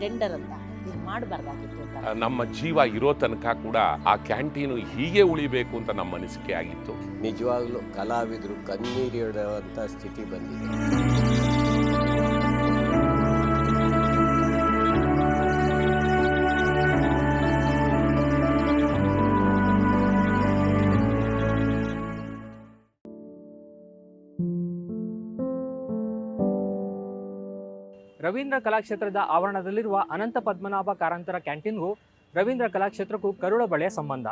Tender ಅಂತ ಇದು ಮಾಡಬಾರ್ದಾಗಿತ್ತು ಅಂತ ನಮ್ಮ ಜೀವ ಇರೋ ತನಕ ಕೂಡ ಆ ಕ್ಯಾಂಟೀನು ಹೀಗೆ ಉಳಿಬೇಕು ಅಂತ ನಮ್ಮ ಅನಿಸಿಕೆ ಆಗಿತ್ತು. ನಿಜವಾಗ್ಲೂ ಕಲಾವಿದರು ಕಣ್ಣೀರಿಡುವಂಥ ಸ್ಥಿತಿ ಬಂದಿದೆ. ರವೀಂದ್ರ ಕಲಾಕ್ಷೇತ್ರದ ಆವರಣದಲ್ಲಿರುವ ಅನಂತ ಪದ್ಮನಾಭ ಕಾರಂತರ ಕ್ಯಾಂಟೀನ್ಗೂ ರವೀಂದ್ರ ಕಲಾಕ್ಷೇತ್ರಕ್ಕೂ ಕರುಳ ಬಳೆಯ ಸಂಬಂಧ.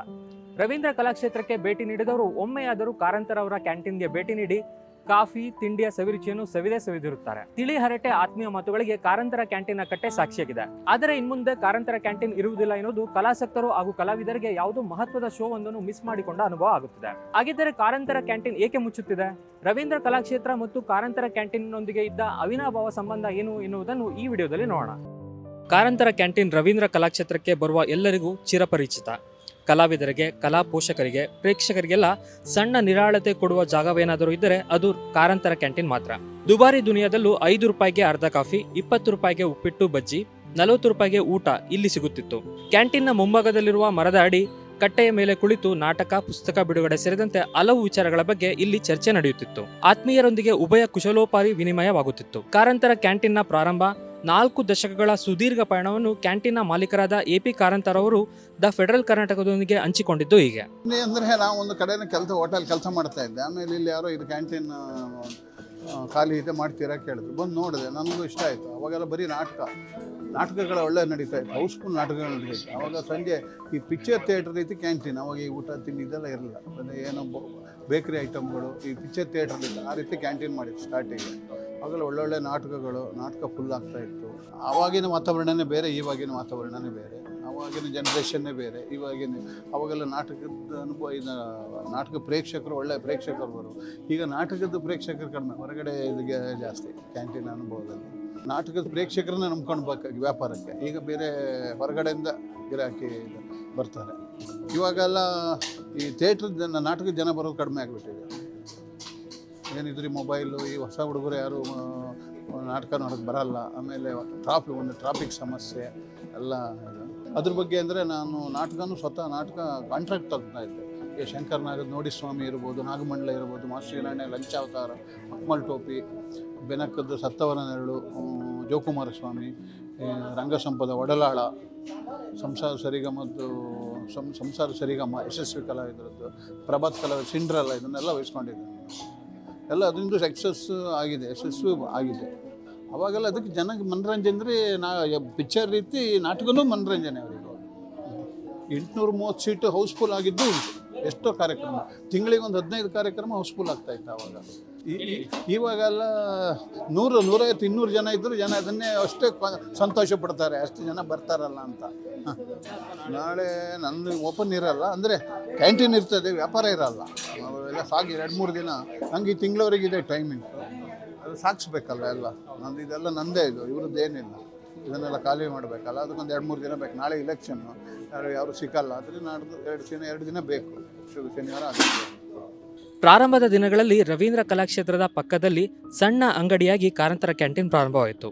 ರವೀಂದ್ರ ಕಲಾಕ್ಷೇತ್ರಕ್ಕೆ ಭೇಟಿ ನೀಡಿದವರು ಒಮ್ಮೆಯಾದರೂ ಕಾರಂತರವರ ಕ್ಯಾಂಟೀನ್ಗೆ ಭೇಟಿ ನೀಡಿ ಕಾಫಿ, ತಿಂಡಿಯ ಸವಿರುಚಿಯನ್ನು ಸವಿದೇ ಸವಿದಿರುತ್ತಾರೆ. ತಿಳಿ ಹರಟೆ ಆತ್ಮೀಯ ಮಾತುಗಳಿಗೆ ಕಾರಂತರ ಕ್ಯಾಂಟೀನ್ನ ಕಟ್ಟೆ ಸಾಕ್ಷಿಯಾಗಿದೆ. ಆದರೆ ಇನ್ಮುಂದೆ ಕಾರಂತರ ಕ್ಯಾಂಟೀನ್ ಇರುವುದಿಲ್ಲ ಎನ್ನುವುದು ಕಲಾಸಕ್ತರು ಹಾಗೂ ಕಲಾವಿದರಿಗೆ ಯಾವುದೋ ಮಹತ್ವದ ಶೋ ಒಂದನ್ನು ಮಿಸ್ ಮಾಡಿಕೊಂಡ ಅನುಭವ ಆಗುತ್ತಿದೆ. ಹಾಗಿದ್ದರೆ ಕಾರಂತರ ಕ್ಯಾಂಟೀನ್ ಏಕೆ ಮುಚ್ಚುತ್ತಿದೆ? ರವೀಂದ್ರ ಕಲಾಕ್ಷೇತ್ರ ಮತ್ತು ಕಾರಂತರ ಕ್ಯಾಂಟೀನ್ನೊಂದಿಗೆ ಇದ್ದ ಅವಿನಾಭಾವ ಸಂಬಂಧ ಏನು ಎನ್ನುವುದನ್ನು ಈ ವಿಡಿಯೋದಲ್ಲಿ ನೋಡೋಣ. ಕಾರಂತರ ಕ್ಯಾಂಟೀನ್ ರವೀಂದ್ರ ಕಲಾಕ್ಷೇತ್ರಕ್ಕೆ ಬರುವ ಎಲ್ಲರಿಗೂ ಚಿರಪರಿಚಿತ. ಕಲಾವಿದರಿಗೆ, ಕಲಾ ಪೋಷಕರಿಗೆ, ಪ್ರೇಕ್ಷಕರಿಗೆಲ್ಲ ಸಣ್ಣ ನಿರಾಳತೆ ಕೊಡುವ ಜಾಗವೇನಾದರೂ ಇದ್ದರೆ ಅದು ಕಾರಂತರ ಕ್ಯಾಂಟೀನ್ ಮಾತ್ರ. ದುಬಾರಿ ದುನಿಯಾದಲ್ಲೂ ಐದು ರೂಪಾಯಿಗೆ ಅರ್ಧ ಕಾಫಿ, ಇಪ್ಪತ್ತು ರೂಪಾಯಿಗೆ ಉಪ್ಪಿಟ್ಟು ಬಜ್ಜಿ, ನಲವತ್ತು ರೂಪಾಯಿಗೆ ಊಟ ಇಲ್ಲಿ ಸಿಗುತ್ತಿತ್ತು. ಕ್ಯಾಂಟೀನ್ನ ಮುಂಭಾಗದಲ್ಲಿರುವ ಮರದ ಅಡಿ, ಕಟ್ಟೆಯ ಮೇಲೆ ಕುಳಿತು ನಾಟಕ, ಪುಸ್ತಕ ಬಿಡುಗಡೆ ಸೇರಿದಂತೆ ಹಲವು ವಿಚಾರಗಳ ಬಗ್ಗೆ ಇಲ್ಲಿ ಚರ್ಚೆ ನಡೆಯುತ್ತಿತ್ತು. ಆತ್ಮೀಯರೊಂದಿಗೆ ಉಭಯ ಕುಶಲೋಪಾರಿ ವಿನಿಮಯವಾಗುತ್ತಿತ್ತು. ಕಾರಂತರ ಕ್ಯಾಂಟೀನ್ನ ಪ್ರಾರಂಭ ನಾಲ್ಕು ದಶಕಗಳ ಸುದೀರ್ಘ ಪಯಣವನ್ನು ಕ್ಯಾಂಟೀನ್ನ ಮಾಲೀಕರಾದ ಎ ಪಿ ಕಾರಂತರ್ ಅವರು ದ ಫೆಡರಲ್ ಕರ್ನಾಟಕದೊಂದಿಗೆ ಹಂಚಿಕೊಂಡಿದ್ದು ಹೀಗೆ. ಅಂದ್ರೆ ನಾವು ಒಂದು ಕಡೆನೇ ಕೆಲಸ, ಹೋಟೆಲ್ ಕೆಲಸ ಮಾಡ್ತಾ ಇದ್ದೆ. ಆಮೇಲೆ ಇಲ್ಲಿ ಯಾರೋ ಇದು ಕ್ಯಾಂಟೀನ್ ಖಾಲಿ ಇದೆ ಮಾಡ್ತೀರಾ ಕೇಳಿದ್ರು. ಬಂದು ನೋಡಿದೆ, ನನಗೂ ಇಷ್ಟ ಆಯಿತು. ಅವಾಗೆಲ್ಲ ಬರೀ ನಾಟಕ. ನಾಟಕಗಳ ಒಳ್ಳೆ ನಡೀತಾ ಇತ್ತು. ಹೌಸ್ಫುಲ್ ನಾಟಕಗಳು ನಡೀತಾ ಅವಾಗ ಸಂಜೆ ಈ ಪಿಕ್ಚರ್ ಥಿಯೇಟರ್ ರೀತಿ ಕ್ಯಾಂಟೀನ್. ಅವಾಗ ಈ ಊಟ ತಿಂಡಿ ಇದೆಲ್ಲ ಇರಲಿಲ್ಲ. ಏನೋ ಬೇಕ್ರಿ ಐಟಮ್ಗಳು ಈ ಪಿಕ್ಚರ್ ಥಿಯೇಟರ್ ಇಲ್ಲ ಆ ರೀತಿ ಕ್ಯಾಂಟೀನ್ ಮಾಡಿತ್ತು ಸ್ಟಾರ್ಟಿಗೆ ಅವಾಗೆಲ್ಲ ಒಳ್ಳೊಳ್ಳೆ ನಾಟಕಗಳು, ನಾಟಕ ಫುಲ್ ಆಗ್ತಾ ಇತ್ತು. ಆವಾಗಿನ ವಾತಾವರಣನೇ ಬೇರೆ ಇವಾಗಿನ ವಾತಾವರಣನೇ ಬೇರೆ. ಆವಾಗಿನ ಜನ್ರೇಷನ್ನೇ ಬೇರೆ ಇವಾಗಿನ ಅವಾಗೆಲ್ಲ ನಾಟಕದ ಅನುಭವ ಇದು ನಾಟಕ ಪ್ರೇಕ್ಷಕರು, ಒಳ್ಳೆ ಪ್ರೇಕ್ಷಕರು ಬರು. ಈಗ ನಾಟಕದ ಪ್ರೇಕ್ಷಕರು ಕಡಿಮೆ, ಹೊರಗಡೆ ಇದಕ್ಕೆ ಜಾಸ್ತಿ ಕ್ಯಾಂಟೀನ್ ಅನುಭವದಲ್ಲಿ. ನಾಟಕದ ಪ್ರೇಕ್ಷಕರನ್ನ ನಂಬ್ಕೊಳ್ಬೇಕಾಗಿ ವ್ಯಾಪಾರಕ್ಕೆ. ಈಗ ಬೇರೆ ಹೊರಗಡೆಯಿಂದ ಗಿರಾಕಿ ಬರ್ತಾರೆ. ಇವಾಗೆಲ್ಲ ಈ ಥಿಯೇಟ್ರ್ ಜನ ನಾಟಕದ ಜನ ಬರೋದು ಕಡಿಮೆ ಆಗಿಬಿಟ್ಟಿದೆ. ಏನಿದ್ರಿ ಮೊಬೈಲು ಈ ಹೊಸ ಹುಡುಗರು ಯಾರು ನಾಟಕ ನೋಡೋಕ್ಕೆ ಬರಲ್ಲ. ಆಮೇಲೆ ಟ್ರಾಫಿಕ್ ಒಂದು ಟ್ರಾಫಿಕ್ ಸಮಸ್ಯೆ, ಎಲ್ಲ ಅದ್ರ ಬಗ್ಗೆ ಅಂದರೆ ನಾನು ನಾಟಕನೂ ಸ್ವತಃ ನಾಟಕ ಕಾಂಟ್ರಾಕ್ಟ್ ತಗ್ತಾ ಇದ್ದೆ. ಈ ಶಂಕರ್ ನಾಗದ ನೋಡಿ ಸ್ವಾಮಿ ಇರ್ಬೋದು, ನಾಗಮಂಡಲ ಇರ್ಬೋದು, ಮಾಸ್ಟರ್ ಹಿರಣ್ಯ ಲಂಚಾವತಾರ ಮಕ್ಮಲ್ ಟೋಪಿ ಬೆನಕದ್ದು ಸತ್ತವರ ನೆರಳು ಜೋಕುಮಾರ ಸ್ವಾಮಿ ರಂಗಸಂಪದ ಒಡಲಾಳ, ಸಂಸಾರ ಸರಿಗಮದ್ದು, ಸಂ, ಸಂಸಾರ ಸರಿಗಮ, ಯಶಸ್ವಿ ಕಲಾವಿದರದ್ದು, ಪ್ರಭಾತ್ ಕಲಾವಿದ ಸಿಂಡ್ರಲ್ಲ, ಇದನ್ನೆಲ್ಲ ವಹಿಸ್ಕೊಂಡಿದ್ದೀನಿ ಎಲ್ಲ ಅದರಿಂದ ಸಕ್ಸಸ್ ಆಗಿದೆ ಯಶಸ್ವಿ ಆಗಿದೆ. ಅವಾಗೆಲ್ಲ ಅದಕ್ಕೆ ಜನಕ್ಕೆ ಮನರಂಜನೆ ಅಂದರೆ ನಾ ಪಿಕ್ಚರ್ ರೀತಿ ನಾಟಕನೂ ಮನರಂಜನೆ ಅವರಿಗೆ. ಎಂಟುನೂರು ಮೂವತ್ತು ಸೀಟು ಹೌಸ್ಫುಲ್ ಆಗಿದ್ದು ಉಂಟು. ಎಷ್ಟೋ ಕಾರ್ಯಕ್ರಮ. ತಿಂಗಳಿಗೆ ಒಂದು ಹದಿನೈದು ಕಾರ್ಯಕ್ರಮ ಹೌಸ್ಫುಲ್ ಆಗ್ತಾ ಇತ್ತು ಆವಾಗ ಇವಾಗೆಲ್ಲ ನೂರು, ನೂರೈವತ್ತು, ಇನ್ನೂರು ಜನ ಇದ್ದರೂ ಜನ ಅದನ್ನೇ ಅಷ್ಟೇ ಸಂತೋಷ ಪಡ್ತಾರೆ. ಅಷ್ಟು ಜನ ಬರ್ತಾರಲ್ಲ ಅಂತ. ನಾಳೆ ನಂದು ಓಪನ್ ಇರಲ್ಲ. ಅಂದರೆ ಕ್ಯಾಂಟೀನ್ ಇರ್ತದೆ, ವ್ಯಾಪಾರ ಇರಲ್ಲ. ಎಲ್ಲ ಸಾಗಿ ಎರಡು, ಮೂರು ದಿನ. ನಂಗೆ ಈ ತಿಂಗಳವರೆಗಿದೆ ಟೈಮಿಂಗ್ ಅದು ಸಾಗಿಸ್ಬೇಕಲ್ಲ ಎಲ್ಲ. ನಂದು ಇದೆಲ್ಲ ನಂದೇ ಇದು. ಇವ್ರದ್ದು ಏನಿಲ್ಲ. ಇದನ್ನೆಲ್ಲ ಖಾಲಿ ಮಾಡಬೇಕಲ್ಲ, ಅದಕ್ಕೊಂದು ಎರಡು ಮೂರು ದಿನ ಬೇಕು. ನಾಳೆ ಇಲೆಕ್ಷನ್ನು ಯಾರು ಯಾರು ಸಿಕ್ಕಲ್ಲ ಆದರೆ ನಾಡ್ದು ಎರಡು ದಿನ ಎರಡು ದಿನ ಬೇಕು. ಶನಿವಾರ ಪ್ರಾರಂಭದ ದಿನಗಳಲ್ಲಿ ರವೀಂದ್ರ ಕಲಾಕ್ಷೇತ್ರದ ಪಕ್ಕದಲ್ಲಿ ಸಣ್ಣ ಅಂಗಡಿಯಾಗಿ ಕಾರಂತರ ಕ್ಯಾಂಟೀನ್ ಪ್ರಾರಂಭವಾಯಿತು.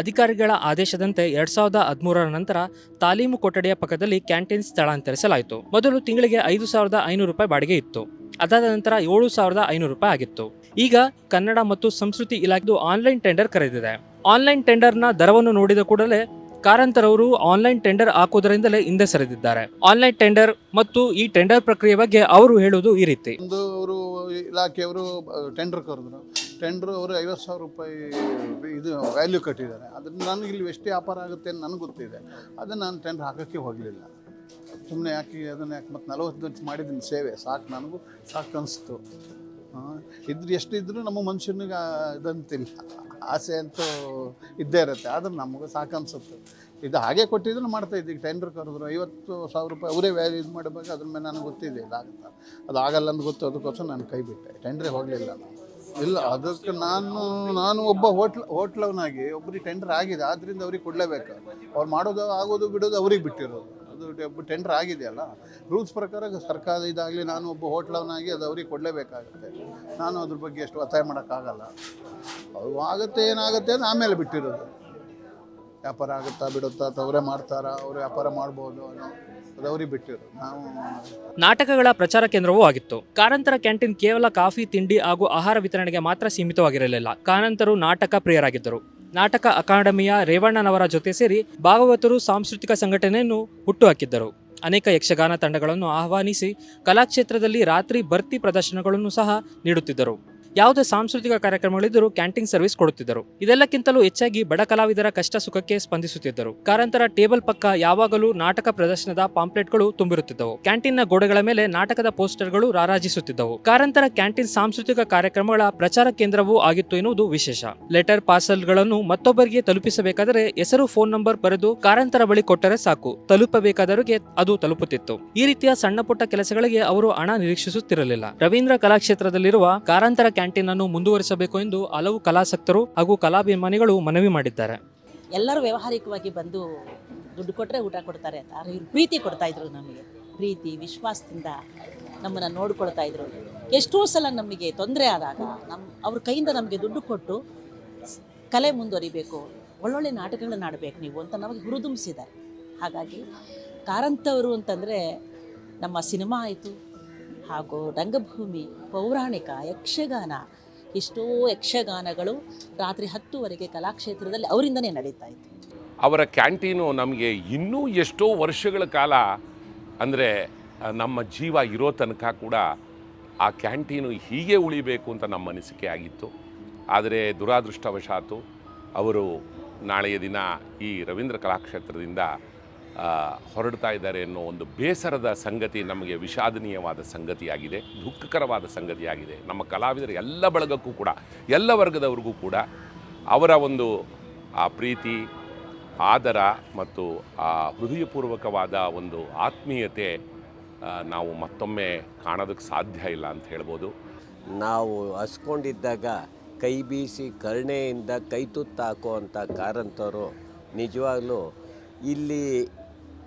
ಅಧಿಕಾರಿಗಳ ಆದೇಶದಂತೆ ಎರಡ್ ಸಾವಿರದ ಹದಿಮೂರರ ನಂತರ ತಾಲೀಮು ಕೊಠಡಿಯ ಪಕ್ಕದಲ್ಲಿ ಕ್ಯಾಂಟೀನ್ ಸ್ಥಳಾಂತರಿಸಲಾಯಿತು. ಮೊದಲು ತಿಂಗಳಿಗೆ ಐದು ಸಾವಿರದ ಐನೂರು ರೂಪಾಯಿ ಬಾಡಿಗೆ ಇತ್ತು. ಅದಾದ ನಂತರ ಏಳು ಸಾವಿರದ ಐನೂರು ರೂಪಾಯಿ ಆಗಿತ್ತು. ಈಗ ಕನ್ನಡ ಮತ್ತು ಸಂಸ್ಕೃತಿ ಇಲಾಖೆದು ಆನ್ಲೈನ್ ಟೆಂಡರ್ ಕರೆದಿದೆ. ಆನ್ಲೈನ್ ಟೆಂಡರ್ನ ದರವನ್ನು ನೋಡಿದ ಕೂಡಲೇ ಕಾರಂತರ್ ಅವರು ಆನ್ಲೈನ್ ಟೆಂಡರ್ ಹಾಕುವುದರಿಂದಲೇ ಹಿಂದೆ ಸರಿದಿದ್ದಾರೆ. ಆನ್ಲೈನ್ ಟೆಂಡರ್ ಮತ್ತು ಈ ಟೆಂಡರ್ ಪ್ರಕ್ರಿಯೆ ಬಗ್ಗೆ ಅವರು ಹೇಳುವುದು ಈ ರೀತಿ. ಒಂದು ಅವರು ಇಲಾಖೆಯವರು ಟೆಂಡರ್ ಕರೆದ್ರು. ಟೆಂಡರ್ ಅವರು ಐವತ್ತು ಸಾವಿರ ರೂಪಾಯಿ ಇದು ವ್ಯಾಲ್ಯೂ ಕಟ್ಟಿದ್ದಾರೆ. ಅದನ್ನು ನನಗೆ ಇಲ್ಲಿ ಎಷ್ಟು ವ್ಯಾಪಾರ ಆಗುತ್ತೆ ಅಂತ ನನಗೆ ಗೊತ್ತಿದೆ. ಅದನ್ನು ನಾನು ಟೆಂಡರ್ ಹಾಕೋಕ್ಕೆ ಹೋಗಲಿಲ್ಲ. ಸುಮ್ಮನೆ ಯಾಕೆ ಅದನ್ನು ಯಾಕೆ ಮತ್ತು ನಲವತ್ತು ಮಾಡಿದ್ದೀನಿ ಸೇವೆ. ಸಾಕು ನನಗೂ, ಸಾಕು ಅನಿಸ್ತು. ಇದ್ರೆ ಎಷ್ಟಿದ್ರು ನಮ್ಮ ಮನುಷ್ಯನಿಗೆ ಇದಂತಿಲ್ಲ. ಆಸೆ ಅಂತೂ ಇದ್ದೇ ಇರುತ್ತೆ. ಆದ್ರೆ ನಮಗೆ ಸಾಕನ್ಸುತ್ತೆ. ಇದು ಹಾಗೆ ಕೊಟ್ಟಿದ್ರು ಮಾಡ್ತಾ ಇದ್ದೀವಿ ಟೆಂಡರ್ ಕರೆದ್ರು ಐವತ್ತು ಸಾವಿರ ರೂಪಾಯಿ ಅವರೇ ವ್ಯಾಲ್ಯೂ ಇದು ಮಾಡಬೇಕು ಅದ್ರ ಮೇಲೆ ನನಗೆ ಗೊತ್ತಿದೆ ಇದಾಗುತ್ತಾ ಅದು ಆಗಲ್ಲ ಅಂತ ಗೊತ್ತು, ಅದಕ್ಕೋಸ್ಕರ ನಾನು ಕೈ ಬಿಟ್ಟೆ. ಟೆಂಡ್ರಿಗೆ ಹೋಗಲಿಲ್ಲ ಇಲ್ಲ, ಅದಕ್ಕೆ ನಾನು ನಾನು ಒಬ್ಬ ಹೋಟ್ಲ್ ಹೋಟ್ಲವನಾಗಿ ಒಬ್ಬರಿಗೆ ಟೆಂಡರ್ ಆಗಿದೆ. ಆದ್ದರಿಂದ ಅವ್ರಿಗೆ ಕೊಡಲೇಬೇಕು. ಅವ್ರು ಮಾಡೋದು ಆಗೋದು ಬಿಡೋದು ಅವ್ರಿಗೆ ಬಿಟ್ಟಿರೋದು. ಅದು ಟೆಂಡರ್ ಆಗಿದೆಯಲ್ಲ ರೂಲ್ಸ್ ಪ್ರಕಾರ ಸರ್ಕಾರ ಇದಾಗಲಿ ನಾನು ಒಬ್ಬ ಹೋಟ್ಲವನಾಗಿ ಅದು ಅವ್ರಿಗೆ ಕೊಡಲೇಬೇಕಾಗುತ್ತೆ. ನಾನು ಅದ್ರ ಬಗ್ಗೆ ಎಷ್ಟು ಒತ್ತಾಯ ಮಾಡೋಕ್ಕಾಗಲ್ಲ. ಅದು ಆಗುತ್ತೆ, ಏನಾಗುತ್ತೆ ಅಂತ ಆಮೇಲೆ ಬಿಟ್ಟಿರೋದು. ವ್ಯಾಪಾರ ಆಗುತ್ತಾ ಬಿಡುತ್ತಾ, ಅಥವಾ ಅವರೇ ಮಾಡ್ತಾರಾ, ಅವರು ವ್ಯಾಪಾರ ಮಾಡ್ಬೋದು ಅನ್ನೋ ನಾಟಕಗಳ ಪ್ರಚಾರ ಕೇಂದ್ರವೂ ಆಗಿತ್ತು. ಕಾರಂತರ ಕ್ಯಾಂಟೀನ್ ಕೇವಲ ಕಾಫಿ, ತಿಂಡಿ ಹಾಗೂ ಆಹಾರ ವಿತರಣೆಗೆ ಮಾತ್ರ ಸೀಮಿತವಾಗಿರಲಿಲ್ಲ. ಕಾರಂತರು ನಾಟಕ ಪ್ರಿಯರಾಗಿದ್ದರು. ನಾಟಕ ಅಕಾಡೆಮಿಯ ರೇವಣ್ಣನವರ ಜೊತೆ ಸೇರಿ ಭಾಗವತರು ಸಾಂಸ್ಕೃತಿಕ ಸಂಘಟನೆಯನ್ನು ಹುಟ್ಟುಹಾಕಿದ್ದರು. ಅನೇಕ ಯಕ್ಷಗಾನ ತಂಡಗಳನ್ನು ಆಹ್ವಾನಿಸಿ ಕಲಾಕ್ಷೇತ್ರದಲ್ಲಿ ರಾತ್ರಿ ಭರ್ತಿ ಪ್ರದರ್ಶನಗಳನ್ನು ಸಹ ನೀಡುತ್ತಿದ್ದರು. ಯಾವುದೇ ಸಾಂಸ್ಕೃತಿಕ ಕಾರ್ಯಕ್ರಮಗಳಿದ್ದರೂ ಕ್ಯಾಂಟೀನ್ ಸರ್ವಿಸ್ ಕೊಡುತ್ತಿದ್ದರು. ಇದೆಲ್ಲಕ್ಕಿಂತಲೂ ಹೆಚ್ಚಾಗಿ ಬಡ ಕಲಾವಿದರ ಕಷ್ಟ ಸುಖಕ್ಕೆ ಸ್ಪಂದಿಸುತ್ತಿದ್ದರು. ಕಾರಂತರ ಟೇಬಲ್ ಪಕ್ಕ ಯಾವಾಗಲೂ ನಾಟಕ ಪ್ರದರ್ಶನದ ಪಾಂಪ್ಲೆಟ್ಗಳು ತುಂಬಿರುತ್ತಿದ್ದವು. ಕ್ಯಾಂಟೀನ್ನ ಗೋಡೆಗಳ ಮೇಲೆ ನಾಟಕದ ಪೋಸ್ಟರ್ಗಳು ರಾರಾಜಿಸುತ್ತಿದ್ದವು. ಕಾರಂತರ ಕ್ಯಾಂಟೀನ್ ಸಾಂಸ್ಕೃತಿಕ ಕಾರ್ಯಕ್ರಮಗಳ ಪ್ರಚಾರ ಕೇಂದ್ರವೂ ಆಗಿತ್ತು ಎನ್ನುವುದು ವಿಶೇಷ. ಲೆಟರ್ ಪಾರ್ಸಲ್ಗಳನ್ನು ಮತ್ತೊಬ್ಬರಿಗೆ ತಲುಪಿಸಬೇಕಾದರೆ ಹೆಸರು ಫೋನ್ ನಂಬರ್ ಬರೆದು ಕಾರಂತರ ಬಳಿ ಕೊಟ್ಟರೆ ಸಾಕು. ತಲುಪಬೇಕಾದವರಿಗೆ ಅದು ತಲುಪುತ್ತಿತ್ತು. ಈ ರೀತಿಯ ಸಣ್ಣ ಪುಟ್ಟ ಕೆಲಸಗಳಿಗೆ ಅವರು ಹಣ ನಿರೀಕ್ಷಿಸುತ್ತಿರಲಿಲ್ಲ. ರವೀಂದ್ರ ಕಲಾಕ್ಷೇತ್ರದಲ್ಲಿರುವ ಕಾರಂತರ ಕ್ಯಾಂಟೀನ್ ಅನ್ನು ಮುಂದುವರಿಸಬೇಕು ಎಂದು ಹಲವು ಕಲಾಸಕ್ತರು ಹಾಗೂ ಕಲಾಭಿಮಾನಿಗಳು ಮನವಿ ಮಾಡಿದ್ದಾರೆ. ಎಲ್ಲರೂ ವ್ಯಾವಹಾರಿಕವಾಗಿ ಬಂದು ದುಡ್ಡು ಕೊಟ್ಟರೆ ಊಟ ಕೊಡ್ತಾರೆ ಅಂತ. ಇವ್ರು ಪ್ರೀತಿ ಕೊಡ್ತಾ ಇದ್ರು ನಮಗೆ. ಪ್ರೀತಿ, ವಿಶ್ವಾಸದಿಂದ ನಮ್ಮನ್ನು ನೋಡ್ಕೊಳ್ತಾ ಇದ್ರು. ಎಷ್ಟೋ ಸಲ ನಮಗೆ ತೊಂದರೆ ಆದಾಗ ನಮ್ಮ ಅವ್ರ ಕೈಯಿಂದ ನಮಗೆ ದುಡ್ಡು ಕೊಟ್ಟು ಕಲೆ ಮುಂದುವರಿಬೇಕು. ಒಳ್ಳೊಳ್ಳೆ ನಾಟಕಗಳನ್ನ ಆಡಬೇಕು ನೀವು ಅಂತ ನಮಗೆ ಹುರಿದುಂಬಿಸಿದ್ದಾರೆ. ಹಾಗಾಗಿ ಕಾರಂತವರು ಅಂತಂದರೆ ನಮ್ಮ ಸಿನಿಮಾ ಆಯಿತು. ಹಾಗೂ ರಂಗಭೂಮಿ, ಪೌರಾಣಿಕ ಯಕ್ಷಗಾನ, ಎಷ್ಟೋ ಯಕ್ಷಗಾನಗಳು ರಾತ್ರಿ ಹತ್ತುವರೆಗೆ ಕಲಾಕ್ಷೇತ್ರದಲ್ಲಿ ಅವರಿಂದನೇ ನಡೀತಾ ಇತ್ತು. ಅವರ ಕ್ಯಾಂಟೀನು ನಮಗೆ ಇನ್ನೂ ಎಷ್ಟೋ ವರ್ಷಗಳ ಕಾಲ ಅಂದರೆ, ನಮ್ಮ ಜೀವ ಇರೋ ತನಕ ಕೂಡ ಆ ಕ್ಯಾಂಟೀನು ಹೀಗೆ ಉಳಿಬೇಕು ಅಂತ ನಮ್ಮ ಅನಿಸಿಕೆ ಆಗಿತ್ತು. ಆದರೆ ದುರಾದೃಷ್ಟವಶಾತು ಅವರು ನಾಳೆಯ ದಿನ ಈ ರವೀಂದ್ರ ಕಲಾಕ್ಷೇತ್ರದಿಂದ ಹೊರಡ್ತಾ ಇದ್ದಾರೆ ಅನ್ನೋ ಒಂದು ಬೇಸರದ ಸಂಗತಿ ನಮಗೆ ವಿಷಾದನೀಯವಾದ ಸಂಗತಿಯಾಗಿದೆ, ದುಃಖಕರವಾದ ಸಂಗತಿಯಾಗಿದೆ. ನಮ್ಮ ಕಲಾವಿದರ ಎಲ್ಲ ಬಳಗಕ್ಕೂ ಕೂಡ, ಎಲ್ಲ ವರ್ಗದವ್ರಿಗೂ ಕೂಡ ಅವರ ಒಂದು, ಆ ಪ್ರೀತಿ, ಆದರ ಮತ್ತು ಆ ಹೃದಯಪೂರ್ವಕವಾದ ಒಂದು ಆತ್ಮೀಯತೆ ನಾವು ಮತ್ತೊಮ್ಮೆ ಕಾಣೋದಕ್ಕೆ ಸಾಧ್ಯ ಇಲ್ಲ ಅಂತ ಹೇಳ್ಬೋದು. ನಾವು ಹಸ್ಕೊಂಡಿದ್ದಾಗ ಕೈ ಬೀಸಿ ಕರುಣೆಯಿಂದ ಕೈ ಅಂಥ ಕಾರಂತವರು ನಿಜವಾಗಲೂ ಇಲ್ಲಿ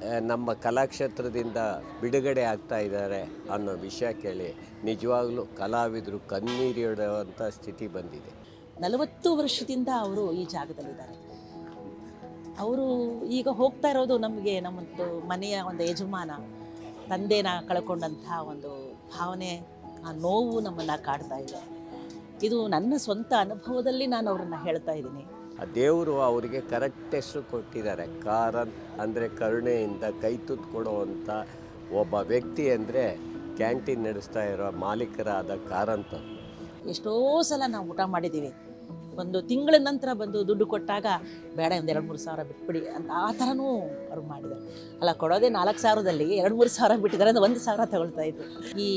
ನಮ್ಮ ಕಲಾಕ್ಷೇತ್ರದಿಂದ ಬಿಡುಗಡೆ ಆಗ್ತಾ ಇದ್ದಾರೆ ಅನ್ನೋ ವಿಷಯ ಕೇಳಿ ನಿಜವಾಗ್ಲೂ ಕಲಾವಿದರು ಕಣ್ಣೀರಿಡುವಂಥ ಸ್ಥಿತಿ ಬಂದಿದೆ. ನಲವತ್ತು ವರ್ಷದಿಂದ ಅವರು ಈ ಜಾಗದಲ್ಲಿದ್ದಾರೆ. ಅವರು ಈಗ ಹೋಗ್ತಾ ಇರೋದು ನಮಗೆ ನಮ್ಮದು ಮನೆಯ ಒಂದು ಯಜಮಾನ, ತಂದೆನ ಕಳ್ಕೊಂಡಂತಹ ಒಂದು ಭಾವನೆ, ಆ ನೋವು ನಮ್ಮನ್ನು ಕಾಡ್ತಾ ಇದೆ. ಇದು ನನ್ನ ಸ್ವಂತ ಅನುಭವದಲ್ಲಿ ನಾನು ಅವರನ್ನು ಹೇಳ್ತಾ ಇದ್ದೀನಿ. ದೇವರು ಅವರಿಗೆ ಕರೆಕ್ಟ್ ಹೆಸರು ಕೊಟ್ಟಿದ್ದಾರೆ. ಕಾರನ್ ಅಂದರೆ ಕರುಣೆಯಿಂದ ಕೈ ತುತ್ತು ಕೊಡುವಂಥ ಒಬ್ಬ ವ್ಯಕ್ತಿ ಅಂದರೆ ಕ್ಯಾಂಟೀನ್ ನಡೆಸ್ತಾ ಇರೋ ಮಾಲೀಕರಾದ ಕಾರಂತ ಎಷ್ಟೋ ಸಲ ನಾವು ಊಟ ಮಾಡಿದ್ದೀವಿ. ಒಂದು ತಿಂಗಳ ನಂತರ ಬಂದು ದುಡ್ಡು ಕೊಟ್ಟಾಗ ಬೇಡ, ಒಂದು ಎರಡು ಮೂರು ಸಾವಿರ ಬಿಟ್ಬಿಡಿ ಅಂತ ಆ ಥರನೂ ಅವ್ರು ಮಾಡಿದ್ದಾರೆ. ಅಲ್ಲ, ಕೊಡೋದೇ ನಾಲ್ಕು ಸಾವಿರದಲ್ಲಿ ಎರಡು ಮೂರು ಸಾವಿರ ಬಿಟ್ಟಿದ್ದಾರೆ ಅಂದ್ರೆ ಒಂದು ಸಾವಿರ ತಗೊಳ್ತಾ ಇದ್ರು. ಈ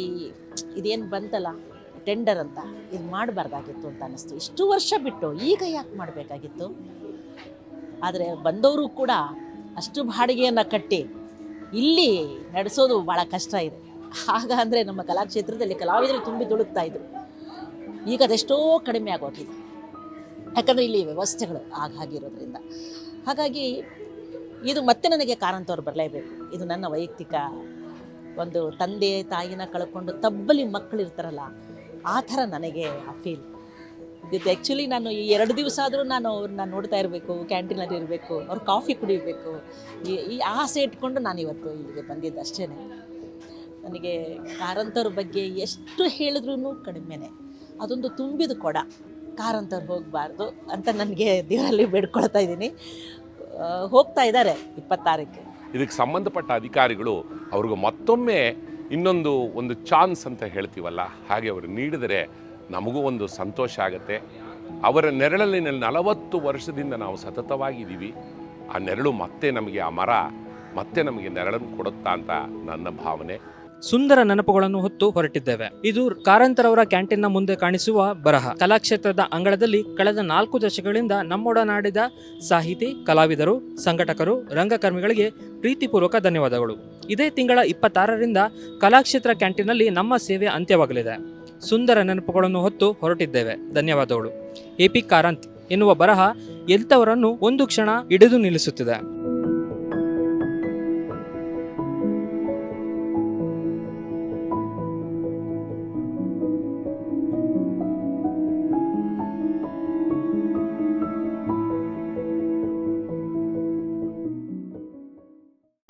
ಇದೇನು ಬಂತಲ್ಲ? ಟೆಂಡರ್ ಅಂತ ಇದು ಮಾಡಬಾರ್ದಾಗಿತ್ತು ಅಂತ ಅನ್ನಿಸ್ತು. ಇಷ್ಟು ವರ್ಷ ಬಿಟ್ಟು ಈಗ ಯಾಕೆ ಮಾಡಬೇಕಾಗಿತ್ತು? ಆದರೆ ಬಂದವರು ಕೂಡ ಅಷ್ಟು ಬಾಡಿಗೆಯನ್ನು ಕಟ್ಟಿ ಇಲ್ಲಿ ನಡೆಸೋದು ಭಾಳ ಕಷ್ಟ ಇದೆ. ಆಗ ಅಂದರೆ ನಮ್ಮ ಕಲಾಕ್ಷೇತ್ರದಲ್ಲಿ ಕಲಾವಿದರು ತುಂಬಿ ತುಳುಕ್ತಾ ಇದ್ರು. ಈಗ ಅದೆಷ್ಟೋ ಕಡಿಮೆ ಆಗೋಗಿದೆ. ಯಾಕಂದರೆ ಇಲ್ಲಿ ವ್ಯವಸ್ಥೆಗಳು ಆಗ ಹಾಗಿರೋದ್ರಿಂದ. ಹಾಗಾಗಿ ಇದು ಮತ್ತೆ ನನಗೆ ಕಾರಂತವ್ರು ಬರಲೇಬೇಕು. ಇದು ನನ್ನ ವೈಯಕ್ತಿಕ ಒಂದು ತಂದೆ ತಾಯಿನ ಕಳ್ಕೊಂಡು ತಬ್ಬಲಿ ಮಕ್ಕಳು ಇರ್ತಾರಲ್ಲ ಆ ಥರ ನನಗೆ ಆ ಫೀಲ್ ಇದು ಆ್ಯಕ್ಚುಲಿ ನಾನು ಈ ಎರಡು ದಿವಸ ಆದರೂ ನಾನು ಅವ್ರನ್ನ ನೋಡ್ತಾ ಇರಬೇಕು ಕ್ಯಾಂಟೀನಲ್ಲಿ ಇರಬೇಕು, ಅವ್ರು ಕಾಫಿ ಕುಡಿಬೇಕು. ಈ ಈ ಆಸೆ ಇಟ್ಕೊಂಡು ನಾನು ಇವತ್ತು ಇಲ್ಲಿಗೆ ಬಂದಿದ್ದು ಅಷ್ಟೇ ನನಗೆ ಕಾರಂತವ್ರ ಬಗ್ಗೆ ಎಷ್ಟು ಹೇಳಿದ್ರೂ ಕಡಿಮೆನೆ. ಅದೊಂದು ತುಂಬಿದ ಕೊಡ. ಕಾರಂತವ್ರು ಹೋಗಬಾರ್ದು ಅಂತ ನನಗೆ ದೇವರಲ್ಲಿ ಬೇಡ್ಕೊಳ್ತಾ ಇದ್ದೀನಿ. ಹೋಗ್ತಾ ಇದ್ದಾರೆ ಇಪ್ಪತ್ತಾರಕ್ಕೆ. ಇದಕ್ಕೆ ಸಂಬಂಧಪಟ್ಟ ಅಧಿಕಾರಿಗಳು ಅವ್ರಿಗೂ ಮತ್ತೊಮ್ಮೆ ಇನ್ನೊಂದು ಒಂದು ಚಾನ್ಸ್ ಅಂತ ಹೇಳ್ತೀವಲ್ಲ, ಹಾಗೆ ಅವರು ನೀಡಿದರೆ ನಮಗೂ ಒಂದು ಸಂತೋಷ ಆಗುತ್ತೆ. ಅವರ ನೆರಳಲ್ಲಿ ನಲವತ್ತು ವರ್ಷದಿಂದ ನಾವು ಸತತವಾಗಿದ್ದೀವಿ. ಆ ನೆರಳು ಮತ್ತೆ ನಮಗೆ ಆ ಮರ, ಮತ್ತೆ ನಮಗೆ ನೆರಳನ್ನು ಕೊಡುತ್ತಾ ಅಂತ ನನ್ನ ಭಾವನೆ. ಸುಂದರ ನೆನಪುಗಳನ್ನು ಹೊತ್ತು ಹೊರಟಿದ್ದೇವೆ. ಇದು ಕಾರಂತರವರ ಕ್ಯಾಂಟೀನ್ನ ಮುಂದೆ ಕಾಣಿಸುವ ಬರಹ. ಕಲಾಕ್ಷೇತ್ರದ ಅಂಗಳದಲ್ಲಿ ಕಳೆದ ನಾಲ್ಕು ದಶಕಗಳಿಂದ ನಮ್ಮೊಡನಾಡಿದ ಸಾಹಿತಿ, ಕಲಾವಿದರು, ಸಂಘಟಕರು, ರಂಗಕರ್ಮಿಗಳಿಗೆ ಪ್ರೀತಿಪೂರ್ವಕ ಧನ್ಯವಾದಗಳು. ಇದೇ ತಿಂಗಳ ಇಪ್ಪತ್ತಾರರಿಂದ ಕಲಾಕ್ಷೇತ್ರ ಕ್ಯಾಂಟೀನಲ್ಲಿ ನಮ್ಮ ಸೇವೆ ಅಂತ್ಯವಾಗಲಿದೆ. ಸುಂದರ ನೆನಪುಗಳನ್ನು ಹೊತ್ತು ಹೊರಟಿದ್ದೇವೆ. ಧನ್ಯವಾದಗಳು. ಎಪಿ ಕಾರಂತ್ ಎನ್ನುವ ಬರಹ ಎಂಥವರನ್ನು ಒಂದು ಕ್ಷಣ ಹಿಡಿದು ನಿಲ್ಲಿಸುತ್ತಿದೆ.